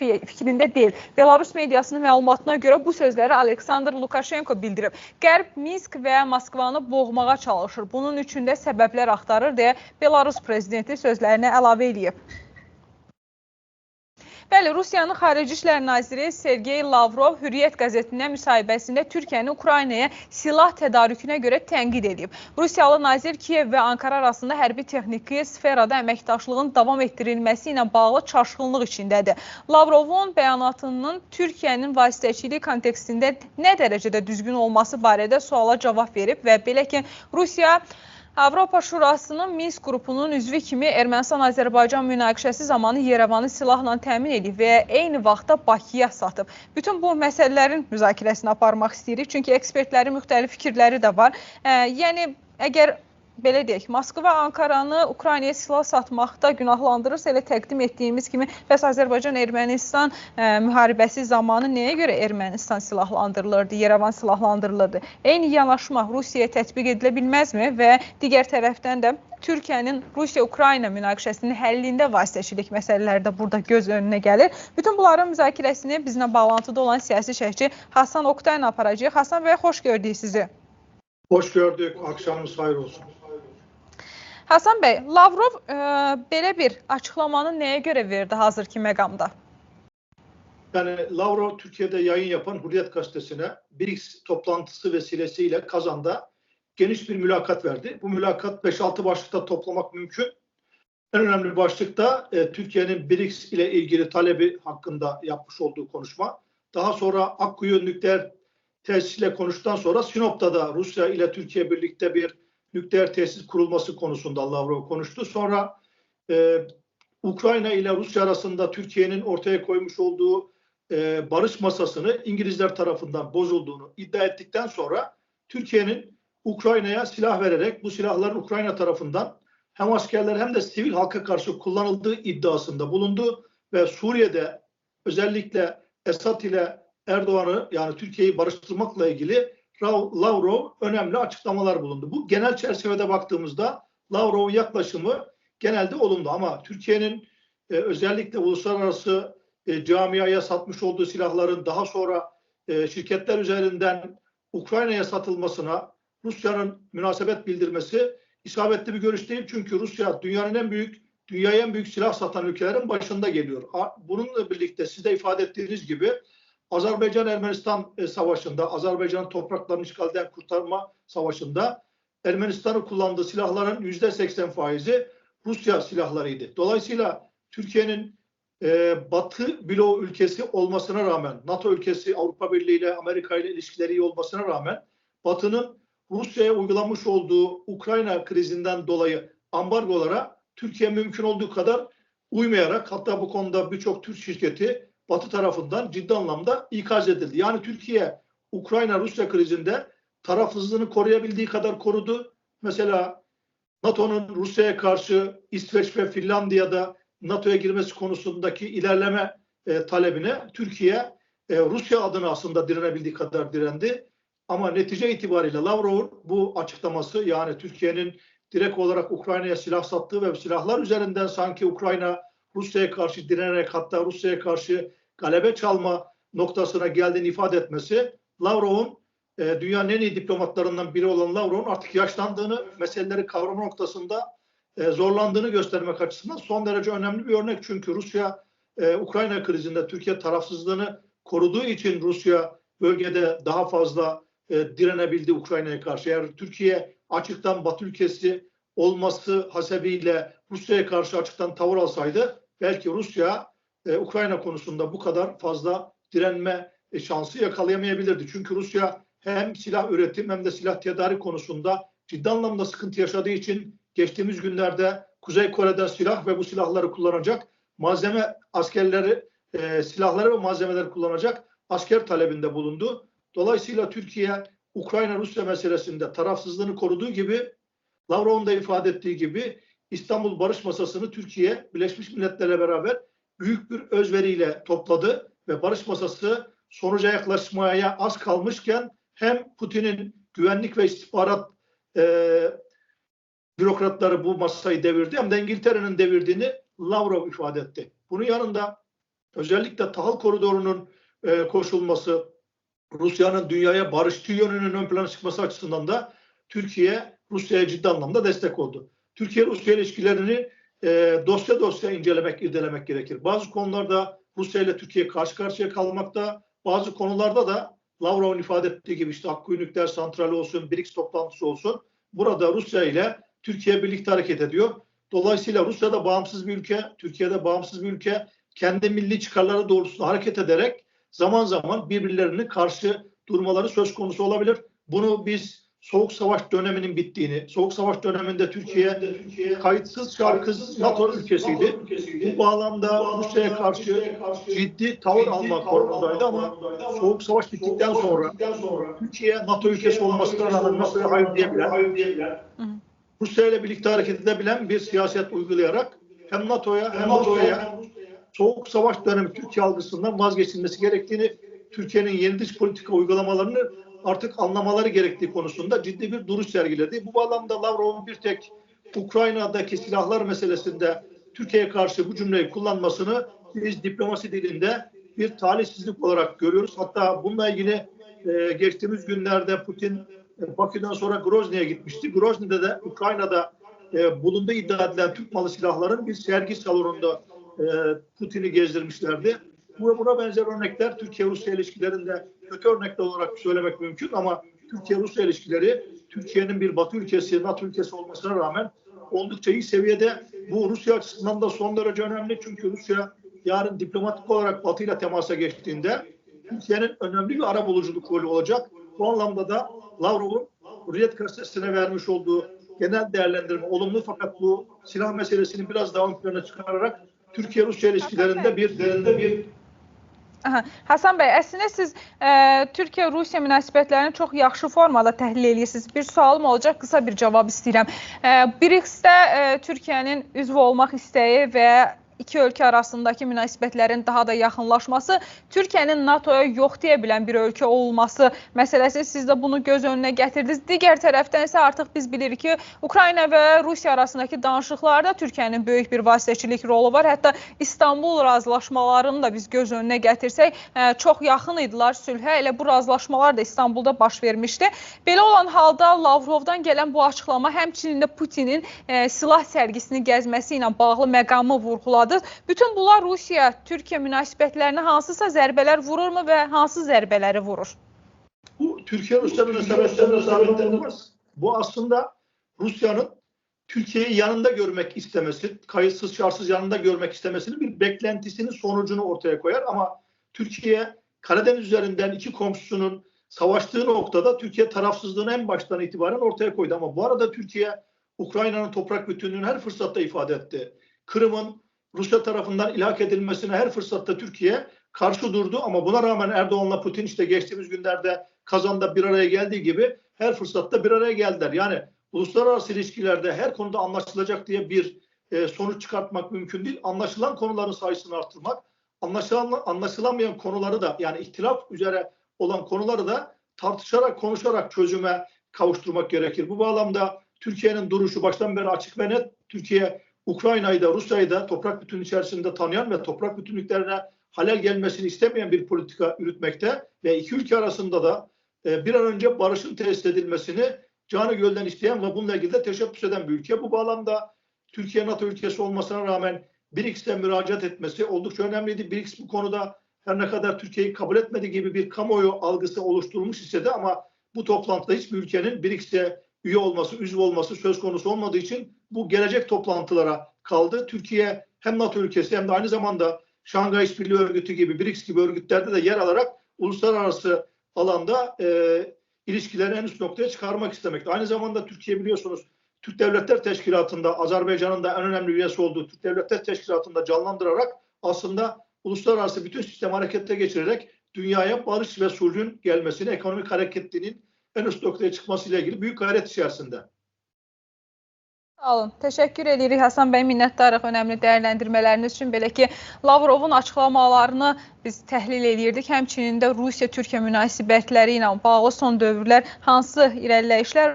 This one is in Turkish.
fi- fikrində deyil. Belarus mediasının məlumatına görə bu sözləri Aleksandr Lukashenko bildirib. Qərb Minsk və Moskvanı boğmağa çalışır. Bunun üçün də səbəblər axtarır deyə Belarus prezidenti sözlərinə əlavə edib. Bəli, Rusiyanın Xarici İşlər Naziri Sergey Lavrov Hürriyyət qəzetinə müsahibəsində Türkiyəni Ukraynaya silah tədarükünə görə tənqid edib. Rusiyalı nazir Kiyev və Ankara arasında hərbi texniki sferada əməkdaşlığın davam etdirilməsi ilə bağlı çaşqınlıq içindədir. Lavrovun bəyanatının Türkiyənin vasitəçiliyi kontekstində nə dərəcədə düzgün olması barədə suala cavab verib və belə ki, Rusiya Avropa Şurasının Minsk qrupunun üzvü kimi Ermənistan-Azərbaycan münaqişəsi zamanı Yerevanı silahla təmin edib və eyni vaxtda Bakıya satıb. Bütün bu məsələlərin müzakirəsini aparmaq istəyirik, çünki ekspertlərin müxtəlif fikirləri də var. Ə, yəni əgər belə deyək, Moskva Ankaranı Ukraynaya silah satmaqda günahlandırırsa, elə təqdim etdiyimiz kimi, bəs Azərbaycan-Ermənistan ə, müharibəsi zamanı nəyə görə Ermənistan silahlandırılırdı, Yerevan silahlandırılırdı? Eyni yanaşma Rusiyaya tətbiq edilə bilməzmi və digər tərəfdən də Türkiyənin Rusiya-Ukrayna münaqişəsinin həllində vasitəçilik məsələləri də burada göz önünə gəlir. Bütün bunların müzakirəsini bizlə bağlantıda olan siyasi şərhçi Hasan Oktayla aparacağıq. Hasan bəy, xoş gördük sizi. Hoş gördük. Akşamınız hayır olsun. Hasan bəy, Lavrov ə, belə bir açıqlamanı nəyə görə verdi hazırki məqamda? Yani Lavrov Türkiye'de yayın yapan Hürriyet Gazetesi'ne BRICS toplantısı vesilesiyle Kazan'da geniş bir mülakat verdi. Bu mülakat 5-6 başlıkta toplamak mümkün. En önemli başlıkta e, Türkiye'nin BRICS ile ilgili talebi hakkında yapmış olduğu konuşma. Daha sonra Akkuyu nükleer tesisiyle konuştuktan sonra Sinop'ta da Rusya ile Türkiye birlikte bir nükleer tesis kurulması konusunda Lavrov konuştu. Sonra e, Ukrayna ile Rusya arasında Türkiye'nin ortaya koymuş olduğu e, barış masasını İngilizler tarafından bozulduğunu iddia ettikten sonra Türkiye'nin Ukrayna'ya silah vererek bu silahların Ukrayna tarafından hem askerler hem de sivil halka karşı kullanıldığı iddiasında bulundu ve Suriye'de özellikle Esad ile Erdoğan'ı yani Türkiye'yi barıştırmakla ilgili Lavrov önemli açıklamalar bulundu. Bu genel çerçevede baktığımızda Lavrov'un yaklaşımı genelde olumlu ama Türkiye'nin e, özellikle uluslararası e, camiaya satmış olduğu silahların daha sonra e, şirketler üzerinden Ukrayna'ya satılmasına Rusya'nın münasebet bildirmesi isabetli bir görüş değil. Çünkü Rusya dünyanın en büyük, dünyaya en büyük silah satan ülkelerin başında geliyor. Bununla birlikte siz de ifade ettiğiniz gibi Azerbaycan-Ermenistan e, savaşında, Azerbaycan'ın topraklarını işgalden kurtarma savaşında Ermenistan'ın kullandığı silahların yüzde seksen faizi Rusya silahlarıydı. Dolayısıyla Türkiye'nin e, Batı bloğu ülkesi olmasına rağmen, NATO ülkesi Avrupa Birliği ile Amerika ile ilişkileri iyi olmasına rağmen Batı'nın Rusya'ya uygulamış olduğu Ukrayna krizinden dolayı ambargolara Türkiye mümkün olduğu kadar uymayarak hatta bu konuda birçok Türk şirketi Batı tarafından ciddi anlamda ikaz edildi. Yani Türkiye Ukrayna-Rusya krizinde tarafsızlığını koruyabildiği kadar korudu. Mesela NATO'nun Rusya'ya karşı İsveç ve Finlandiya'da NATO'ya girmesi konusundaki ilerleme e, talebine Türkiye e, Rusya adına aslında direnebildiği kadar direndi. Ama netice itibariyle Lavrov'un bu açıklaması yani Türkiye'nin direkt olarak Ukrayna'ya silah sattığı ve silahlar üzerinden sanki Ukrayna Rusya'ya karşı direnerek hatta Rusya'ya karşı galebe çalma noktasına geldiğini ifade etmesi Lavrov'un e, dünyanın en iyi diplomatlarından biri olan Lavrov'un artık yaşlandığını, meseleleri kavrama noktasında e, zorlandığını göstermek açısından son derece önemli bir örnek. Çünkü Rusya e, Ukrayna krizinde Türkiye tarafsızlığını koruduğu için Rusya bölgede daha fazla e, direnebildi Ukrayna'ya karşı. Eğer Türkiye açıktan Batı ülkesi olması hasebiyle Rusya'ya karşı açıktan tavır alsaydı belki Rusya e, Ukrayna konusunda bu kadar fazla direnme e, şansı yakalayamayabilirdi. Çünkü Rusya hem silah üretim hem de silah tedarik konusunda ciddi anlamda sıkıntı yaşadığı için geçtiğimiz günlerde Kuzey Kore'den silah ve bu silahları kullanacak malzeme askerleri e, silahları ve malzemeleri kullanacak asker talebinde bulundu. Dolayısıyla Türkiye Ukrayna-Rusya meselesinde tarafsızlığını koruduğu gibi Lavrov'un da ifade ettiği gibi İstanbul Barış Masası'nı Türkiye Birleşmiş Milletler'le beraber büyük bir özveriyle topladı ve barış masası sonuca yaklaşmaya az kalmışken hem Putin'in güvenlik ve istihbarat e, bürokratları bu masayı devirdi hem de İngiltere'nin devirdiğini Lavrov ifade etti. Bunun yanında özellikle tahıl koridorunun e, koşulması, Rusya'nın dünyaya barışçı yönünün ön plana çıkması açısından da Türkiye Rusya'ya ciddi anlamda destek oldu. Türkiye-Rusya ilişkilerini e, dosya dosya incelemek, irdelemek gerekir. Bazı konularda Rusya ile Türkiye karşı karşıya kalmakta, bazı konularda da Lavrov'un ifade ettiği gibi işte Akkuyu Nükleer Santrali olsun, BRICS toplantısı olsun. Burada Rusya ile Türkiye birlikte hareket ediyor. Dolayısıyla Rusya da bağımsız bir ülke, Türkiye'de bağımsız bir ülke. Kendi milli çıkarları doğrultusunda hareket ederek zaman zaman birbirlerine karşı durmaları söz konusu olabilir. Bunu biz Soğuk Savaş döneminin bittiğini, Soğuk Savaş döneminde Türkiye, Türkiye kayıtsız şarkısız NATO ülkesiydi. Bu bağlamda Rusya'ya karşı ciddi tavır almak konumundaydı ama Soğuk Savaş bittikten sonra Türkiye NATO ülkesi olmasına rağmen NATO'ya hayır diyebilen, Rusya ile birlikte hareket edebilen bir siyaset uygulayarak hem NATO'ya hem Rusya'ya Soğuk Savaş dönemi Türkiye algısından vazgeçilmesi gerektiğini, Türkiye'nin yeni dış politika uygulamalarını artık anlamaları gerektiği konusunda ciddi bir duruş sergiledi. Bu bağlamda Lavrov'un bir tek Ukrayna'daki silahlar meselesinde Türkiye'ye karşı bu cümleyi kullanmasını biz diplomasi dilinde bir talihsizlik olarak görüyoruz. Hatta bununla ilgili e, geçtiğimiz günlerde Putin e, Bakü'den sonra Grozny'ye gitmişti. Grozny'de de Ukrayna'da e, bulunduğu iddia edilen Türk malı silahların bir sergi salonunda e, Putin'i gezdirmişlerdi. Buna, buna benzer örnekler Türkiye-Rusya ilişkilerinde kötü örnekler olarak söylemek mümkün ama Türkiye-Rusya ilişkileri Türkiye'nin bir Batı ülkesi, NATO ülkesi olmasına rağmen oldukça iyi seviyede. Bu Rusya açısından da son derece önemli çünkü Rusya yarın diplomatik olarak Batı ile temasa geçtiğinde Türkiye'nin önemli bir ara buluculuk rolü olacak. Bu anlamda da Lavrov'un Hürriyet gazetesine vermiş olduğu genel değerlendirme olumlu fakat bu silah meselesini biraz daha ön plana çıkararak Türkiye-Rusya ilişkilerinde bir derinde bir Aha. Həsən bəy, əslində siz e, Türkiyə-Rusiya münasibətlərini çox yaxşı formada təhlil edirsiniz. Bir sualım olacaq, qısa bir cavab istəyirəm. E, BRICS-də e, Türkiyənin üzv olmaq istəyi və iki ölkə arasındakı münasibətlərin daha da yaxınlaşması, Türkiyənin NATO-ya yox deyə bilən bir ölkə olması məsələsi siz də bunu göz önünə gətirdiniz. Digər tərəfdən isə artıq biz bilirik ki, Ukrayna və Rusiya arasındakı danışıqlarda Türkiyənin böyük bir vasitəçilik rolu var. Hətta İstanbul razılaşmalarını da biz göz önünə gətirsək, e, çox yaxın idilər sülhə. Elə bu razılaşmalar da İstanbulda baş vermişdi. Belə olan halda Lavrovdan gələn bu açıqlama həmçinin də Putinin e, silah sərgisini gəzməsi ilə bağlı məqamı vurğuladı vurğuladı. Bütün bunlar Rusiya-Türkiyə münasibətlərinə hansısa zərbələr vururmu və hansı zərbələri vurur? Bu sabit olmaz. Bu aslında Rusya'nın Türkiye'yi yanında görmek istemesi, kayıtsız şartsız yanında görmek istemesinin bir beklentisinin sonucunu ortaya koyar. Ama Türkiye Karadeniz üzerinden iki komşusunun savaştığı noktada Türkiye tarafsızlığını en baştan itibaren ortaya koydu. Ama bu arada Türkiye Ukrayna'nın toprak bütünlüğünü her fırsatta ifade etti. Kırım'ın Rusya tarafından ilhak edilmesine her fırsatta Türkiye karşı durdu ama buna rağmen Erdoğan'la Putin işte geçtiğimiz günlerde Kazan'da bir araya geldiği gibi her fırsatta bir araya geldiler. Yani uluslararası ilişkilerde her konuda anlaşılacak diye bir e, sonuç çıkartmak mümkün değil. Anlaşılan konuların sayısını arttırmak, anlaşılan, anlaşılamayan konuları da yani ihtilaf üzere olan konuları da tartışarak, konuşarak çözüme kavuşturmak gerekir. Bu bağlamda Türkiye'nin duruşu baştan beri açık ve net. Türkiye Ukrayna'yı da Rusya'yı da toprak bütünlüğü içerisinde tanıyan ve toprak bütünlüklerine halel gelmesini istemeyen bir politika yürütmekte ve iki ülke arasında da e, bir an önce barışın tesis edilmesini canı gölden isteyen ve bununla ilgili de teşebbüs eden bir ülke. Bu bağlamda Türkiye NATO ülkesi olmasına rağmen BRICS'e müracaat etmesi oldukça önemliydi. BRICS bu konuda her ne kadar Türkiye'yi kabul etmediği gibi bir kamuoyu algısı oluşturmuş ise de ama bu toplantıda hiçbir ülkenin BRICS'e üye olması, üzv olması söz konusu olmadığı için bu gelecek toplantılara kaldı. Türkiye hem NATO ülkesi hem de aynı zamanda Şangay İşbirliği Örgütü gibi, BRICS gibi örgütlerde de yer alarak uluslararası alanda e, ilişkileri en üst noktaya çıkarmak istemekte. Aynı zamanda Türkiye biliyorsunuz Türk Devletler Teşkilatı'nda Azerbaycan'ın da en önemli üyesi olduğu Türk Devletler Teşkilatı'nda canlandırarak aslında uluslararası bütün sistemi harekete geçirerek dünyaya barış ve sulhün gelmesini, ekonomik hareketliliğin en üst noktaya çıkmasıyla ilgili büyük gayret içerisinde. Sağ olun. Təşəkkür edirik Həsən bəy, minnətdarıq önəmli dəyərləndirmələriniz üçün. Belə ki, Lavrovun açıqlamalarını biz təhlil edirdik. Həmçinin də Rusiya-Türkiyə münasibətləri ilə bağlı son dövrlər hansı irəliləyişlər